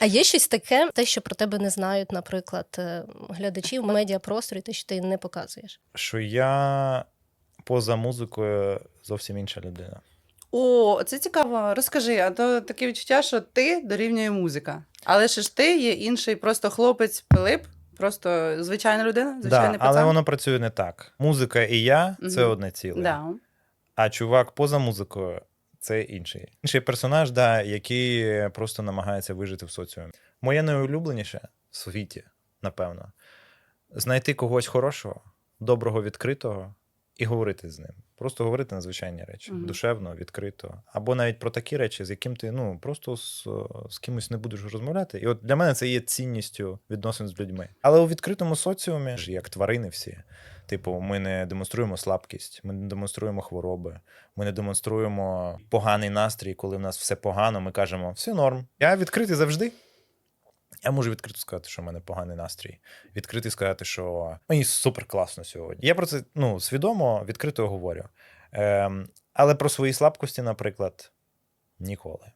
А є щось таке, те, що про тебе не знають, наприклад, е, глядачі в медіапросторі, те, що ти не показуєш. Що я поза музикою зовсім інша людина. О, це цікаво. Розкажи, а то таке відчуття, що ти дорівнює музика. Але ще ж ти є інший просто хлопець Пилип, просто звичайна людина, Да, звичайний але воно працює не так. Музика і я це Мгм. одне ціле. Да. А чувак поза музикою це інший. Інший персонаж, да, який просто намагається вижити в соціумі. Моє найулюбленіше в світі, напевно, знайти когось хорошого, доброго, відкритого і говорити з ним. Просто говорити на звичайні речі, Мгм. душевно, відкрито. Або навіть про такі речі, з яким ти ну просто з, з кимось не будеш розмовляти. І от для мене це є цінністю відносин з людьми. Але у відкритому соціумі, ж як тварини всі, Типу, ми не демонструємо слабкість, ми не демонструємо хвороби, ми не демонструємо поганий настрій, коли в нас все погано. Ми кажемо, все норм. Я відкритий завжди. Я можу відкрито сказати, що в мене поганий настрій. Відкритий сказати, що мені супер класно сьогодні. Я про це ну, свідомо, відкрито говорю. Ем, але про свої слабкості, наприклад, ніколи.